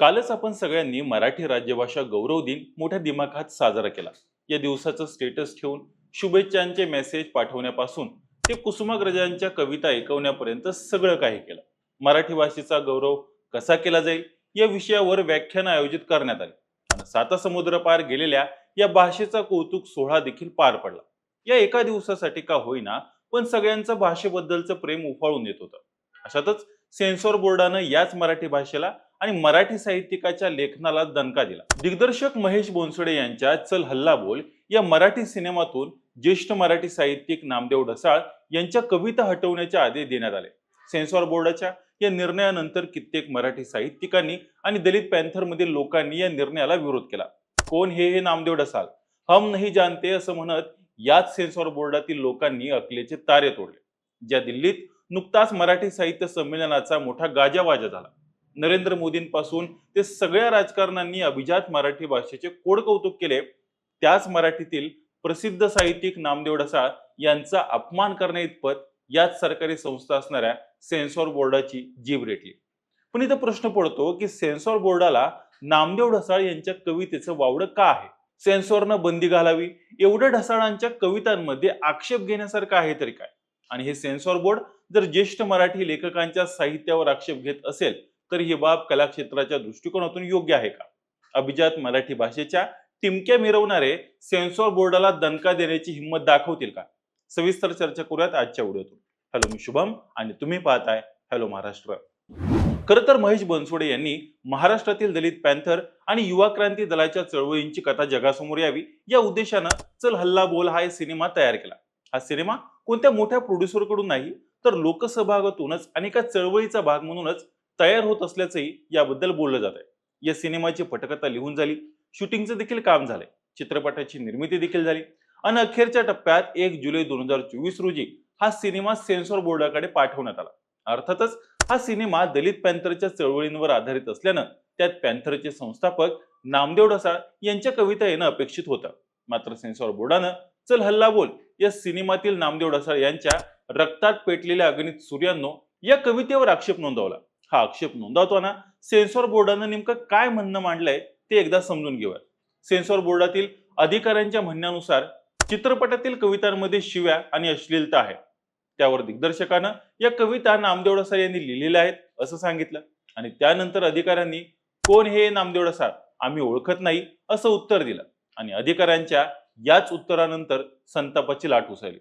कालच आपण सगळ्यांनी मराठी राज्यभाषा गौरव दिन मोठ्या दिमाखात साजरा केला. या दिवसाचं स्टेटस ठेवून शुभेच्छांचे मेसेज पाठवण्यापासून ते कुसुमाग्रजांच्या कविता ऐकवण्यापर्यंत सगळं काही केलं. मराठी भाषेचा गौरव कसा केला जाईल या विषयावर व्याख्यान आयोजित करण्यात आले. आणि साता समुद्र पार गेलेल्या या भाषेचा कौतुक सोहळा देखील पार पडला. या एका दिवसासाठी का होईना पण सगळ्यांचं भाषेबद्दलचं प्रेम उफाळून येत होतं. अशातच सेन्सॉर बोर्डानं याच मराठी भाषेला आणि मराठी साहित्यिकाच्या लेखनाला दणका दिला. दिग्दर्शक महेश बोनसडे यांच्या चल हल्ला बोल या मराठी सिनेमातून ज्येष्ठ मराठी साहित्यिक नामदेव ढसाळ यांच्या कविता हटवण्याचे आदेश देण्यात आले. सेन्सॉर बोर्डाच्या या निर्णयानंतर कित्येक मराठी साहित्यिकांनी आणि दलित पॅन्थरमधील लोकांनी या निर्णयाला विरोध केला. कोण हे हे नामदेव ढसाळ? हम नाही जानते असं म्हणत याच सेन्सॉर बोर्डातील लोकांनी अकलेचे तारे तोडले. ज्या दिल्लीत नुकताच मराठी साहित्य संमेलनाचा मोठा गाजावाजा झाला. नरेंद्र मोदींपासून ते सगळ्या राजकारणांनी अभिजात मराठी भाषेचे कोड कौतुक केले त्याच मराठीतील प्रसिद्ध साहित्यिक नामदेव ढसाळ यांचा अपमान करण्या इतपत याच सरकारी संस्था असणाऱ्या सेन्सॉर बोर्डाची जीभ रेटली. पण इथं प्रश्न पडतो की सेन्सॉर बोर्डाला नामदेव ढसाळ यांच्या कवितेचं वावडं का आहे? सेन्सॉरनं बंदी घालावी? एवढं ढसाळांच्या कवितांमध्ये आक्षेप घेण्यासारखं आहे तरी काय? आणि हे सेन्सॉर बोर्ड जर ज्येष्ठ मराठी लेखकांच्या साहित्यावर आक्षेप घेत असेल तर ही बाब कलाक्षेत्राच्या दृष्टिकोनातून योग्य आहे का? अभिजात मराठी भाषेच्या टिमक्या मिरवणारे सेन्सॉर बोर्डाला दणका देण्याची हिंमत दाखवतील का? सविस्तर चर्चा करूयात आजच्या व्हिडिओतून. हॅलो मी शुभम आणि तुम्ही पाहताय हॅलो महाराष्ट्र. खरं तर महेश बनसोडे यांनी महाराष्ट्रातील दलित पॅन्थर आणि युवा क्रांती दलाच्या चळवळींची कथा जगासमोर यावी या उद्देशानं चल हल्ला बोल हा सिनेमा तयार केला. हा सिनेमा कोणत्या मोठ्या प्रोड्युसरकडून नाही तर लोकसहभागातूनच आणि एका चळवळीचा भाग म्हणूनच तयार होत असल्याचंही याबद्दल बोललं जात आहे या सिनेमाची पटकथा लिहून झाली. शूटिंगचं देखील काम झालंय. चित्रपटाची निर्मिती देखील झाली. आणि अखेरच्या टप्प्यात एक जुलै दोन हजार चोवीस रोजी हा सिनेमा सेन्सॉर बोर्डाकडे पाठवण्यात आला. अर्थातच हा सिनेमा दलित पॅन्थरच्या चळवळींवर आधारित असल्यानं त्यात पॅन्थरचे संस्थापक नामदेव ढसाळ यांच्या कविता येणं अपेक्षित होतं. मात्र सेन्सॉर बोर्डानं चल हल्ला बोल या सिनेमातील नामदेव ढसाळ यांच्या रक्तात पेटलेल्या अगणित सूर्यांनो या कवितेवर आक्षेप नोंदवला. हा आक्षेप नोंदवताना सेन्सॉर बोर्डानं नेमकं काय म्हणणं मांडलंय ते एकदा समजून घेऊया. सेन्सॉर बोर्डातील अधिकाऱ्यांच्या म्हणण्यानुसार चित्रपटातील कवितांमध्ये शिव्या आणि अश्लीलता आहे. त्यावर दिग्दर्शकानं या कविता नामदेव ढसाळ यांनी लिहिलेल्या आहेत असं सांगितलं. आणि त्यानंतर अधिकाऱ्यांनी कोण हे नामदेव ढसाळ आम्ही ओळखत नाही असं उत्तर दिलं. आणि अधिकाऱ्यांच्या याच उत्तरानंतर संतापाची लाट उसळली.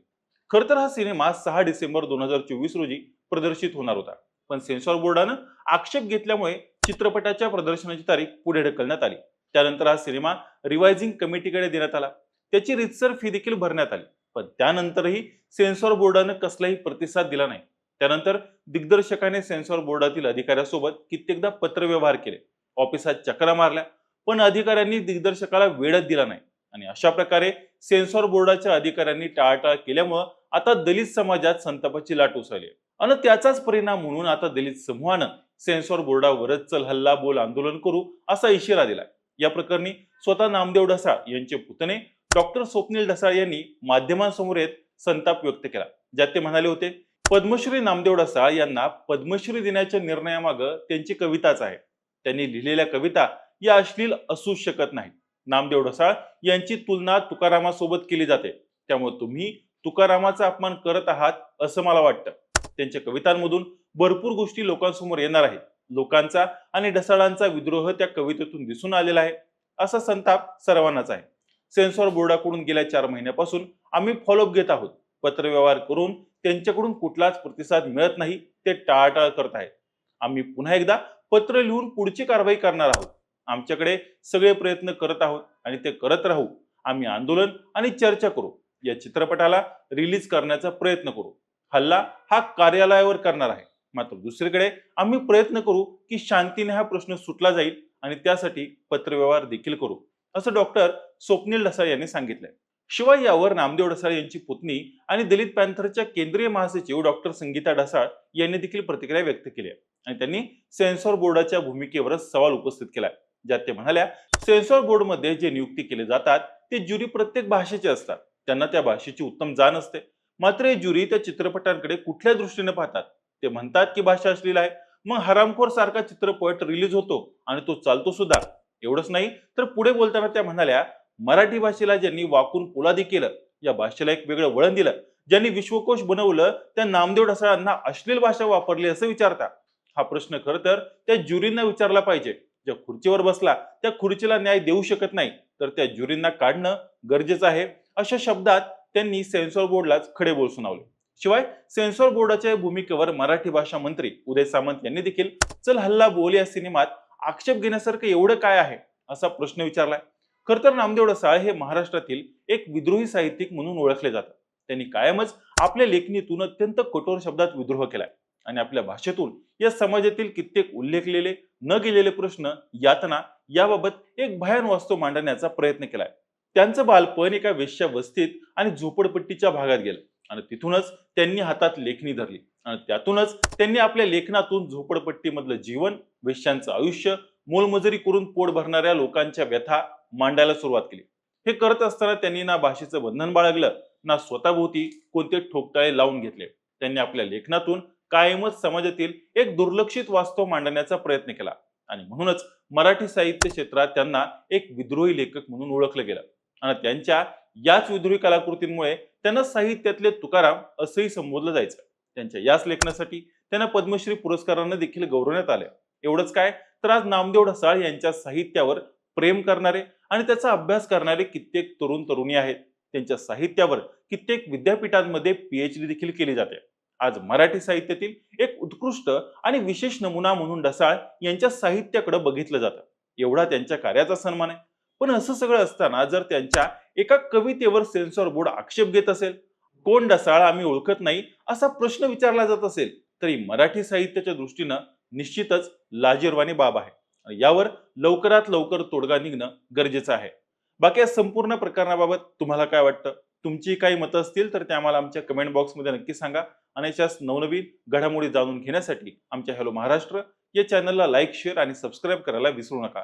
खर तर हा सिनेमा सहा डिसेंबर दोन हजार चोवीस रोजी प्रदर्शित होणार होता. पण सेन्सॉर बोर्डानं आक्षेप घेतल्यामुळे चित्रपटाच्या प्रदर्शनाची तारीख पुढे ढकलण्यात आली. त्यानंतर हा सिनेमा रिवायझिंग कमिटीकडे देण्यात आला. त्याची रितसर फी देखील भरण्यात आली. पण त्यानंतरही सेन्सॉर बोर्डानं कसलाही प्रतिसाद दिला नाही. त्यानंतर दिग्दर्शकाने सेन्सॉर बोर्डातील अधिकाऱ्यासोबत कित्येकदा पत्रव्यवहार केले. ऑफिसात चक्रा मारल्या पण अधिकाऱ्यांनी दिग्दर्शकाला वेळच दिला नाही. आणि अशा प्रकारे सेन्सॉर बोर्डाच्या अधिकाऱ्यांनी टाळाटाळ केल्यामुळं आता दलित समाजात संतापाची लाट उसळली आहे. आणि त्याचाच परिणाम म्हणून आता दलित समूहानं सेन्सॉर बोर्डावरच चल हल्ला बोल आंदोलन करू असा इशारा दिला या प्रकरणी स्वतः नामदेव ढसाळ यांचे पुतणे डॉक्टर स्वप्नील ढसाळ यांनी माध्यमांसमोर येत संताप व्यक्त केला. ज्यात ते म्हणाले होते पद्मश्री नामदेव ढसाळ यांना पद्मश्री देण्याच्या निर्णयामागं त्यांची कविताच आहे. त्यांनी लिहिलेल्या कविता या अश्लील असू शकत नाहीत. नामदेव ढसाळ यांची तुलना तुकारामासोबत केली जाते. त्यामुळे तुम्ही तुकारामाचा अपमान करत आहात असं मला वाटतं. त्यांच्या कवितांमधून भरपूर गोष्टी लोकांसमोर येणार आहेत. लोकांचा आणि ढसाळांचा विद्रोह त्या कवितेतून दिसून आलेला आहे. असा संताप सर्वांनाच आहे. सेन्सॉर बोर्डाकडून गेल्या चार महिन्यापासून आम्ही फॉलोअप घेत आहोत. पत्रव्यवहार करून त्यांच्याकडून कुठलाच प्रतिसाद मिळत नाही ते टाळाटाळ करत आहेत. आम्ही पुन्हा एकदा पत्र लिहून पुढची कारवाई करणार आहोत. आमच्याकडे सगळे प्रयत्न करत आहोत आणि ते करत राहू. आम्ही आंदोलन आणि चर्चा करू. या चित्रपटाला रिलीज करण्याचा प्रयत्न करू. हल्ला हा कार्यालयावर करणार आहे. मात्र दुसरीकडे आम्ही प्रयत्न करू की शांतीने हा प्रश्न सुटला जाईल आणि त्यासाठी पत्रव्यवहार देखील करू असं डॉक्टर स्वप्नील ढसाळ यांनी सांगितलंय. शिवाय यावर नामदेव ढसाळ यांची पुतणी आणि दलित पॅन्थरच्या केंद्रीय महासचिव डॉक्टर संगीता ढसाळ यांनी देखील प्रतिक्रिया व्यक्त केली आहे. आणि त्यांनी सेन्सॉर बोर्डाच्या भूमिकेवरच सवाल उपस्थित केलाय. ज्यात ते म्हणाल्या सेन्सॉर बोर्डमध्ये जे नियुक्ती केले जातात ते ज्युरी प्रत्येक भाषेचे असतात. त्यांना त्या भाषेची उत्तम जाण असते. मात्र हे ज्युरी त्या चित्रपटांकडे कुठल्या दृष्टीने पाहतात? ते म्हणतात की भाषा अश्लील आहे. मग हरामखोर सारखा चित्रपट रिलीज होतो आणि तो चालतो सुद्धा. एवढंच नाही तर पुढे बोलताना त्या म्हणाल्या मराठी भाषेला ज्यांनी वाकून पोलादी केलं या भाषेला एक वेगळं वळण दिलं. ज्यांनी विश्वकोश बनवलं त्या नामदेव ढसाळांना अश्लील भाषा वापरली असं विचारता. हा प्रश्न खरं तर त्या ज्युरींना विचारला पाहिजे. ज्या खुर्चीवर बसला त्या खुर्चीला न्याय देऊ शकत नाही. तर त्या ज्युरींना काढणं गरजेचं आहे. अशा शब्दात त्यांनी सेन्सॉर बोर्डलाच खडे बोल सुनावले. शिवाय सेन्सॉर बोर्डाच्या भूमिकेवर मराठी भाषा मंत्री उदय सामंत यांनी देखील चल हल्ला बोल या सिनेमात आक्षेप घेण्यासारखं एवढं काय आहे असा प्रश्न विचारलाय. खर तर नामदेव डसाळ हे महाराष्ट्रातील एक विद्रोही साहित्यिक म्हणून ओळखले जातात. त्यांनी कायमच आपल्या लेखणीतून अत्यंत कठोर शब्दात विद्रोह केलाय. आणि आपल्या भाषेतून या समाजातील कित्येक उल्लेखलेले न गेलेले प्रश्न यातना याबाबत एक भयान वास्तव मांडण्याचा प्रयत्न केलाय. त्यांचं बालपण एका वेश्या वस्तीत आणि झोपडपट्टीच्या भागात गेलं. आणि तिथूनच त्यांनी हातात लेखणी धरली. आणि त्यातूनच त्यांनी आपल्या लेखनातून झोपडपट्टीमधलं जीवन वेश्यांचं आयुष्य मोलमजुरी करून पोट भरणाऱ्या लोकांच्या व्यथा मांडायला सुरुवात केली. हे करत असताना त्यांनी ना भाषेचं बंधन बाळगलं ना स्वतःभोवती कोणते ठोकताळे लावून घेतले. त्यांनी आपल्या लेखनातून कायमच समाजातील एक दुर्लक्षित वास्तव मांडण्याचा प्रयत्न केला. आणि म्हणूनच मराठी साहित्य क्षेत्रात त्यांना एक विद्रोही लेखक म्हणून ओळखलं गेलं. आणि त्यांच्या याच विद्रोही कलाकृतींमुळे त्यांना साहित्यातले तुकाराम असंही संबोधलं जायचं. त्यांच्या याच लेखनासाठी त्यांना पद्मश्री पुरस्कारांना देखील गौरवण्यात आले. एवढंच काय? तर आज नामदेव ढसाळ यांच्या साहित्यावर प्रेम करणारे आणि त्याचा अभ्यास करणारे कित्येक तरुण तरुणी आहेत. त्यांच्या साहित्यावर कित्येक विद्यापीठांमध्ये पीएचडी देखील केली जाते. आज मराठी साहित्यातील एक उत्कृष्ट आणि विशेष नमुना म्हणून ढसाळ यांच्या साहित्याकडे बघितलं जातं. एवढा त्यांच्या कार्याचा सन्मान आहे. पण असं सगळं असताना जर त्यांच्या एका कवितेवर सेन्सॉर बोर्ड आक्षेप घेत असेल कोण डसाळा आम्ही ओळखत नाही असा प्रश्न विचारला जात असेल तरी मराठी साहित्याच्या दृष्टीनं निश्चितच लाजीरवाणी बाब आहे. यावर लवकरात लवकर तोडगा निघणं गरजेचं आहे. बाकी या संपूर्ण प्रकरणाबाबत तुम्हाला काय वाटतं? तुमची काही मतं असतील तर ते आम्हाला आमच्या कमेंट बॉक्समध्ये नक्की सांगा. आणि अशाच नवनवीन घडामोडी जाणून घेण्यासाठी आमच्या हॅलो महाराष्ट्र या चॅनलला लाईक शेअर आणि सबस्क्राईब करायला विसरू नका.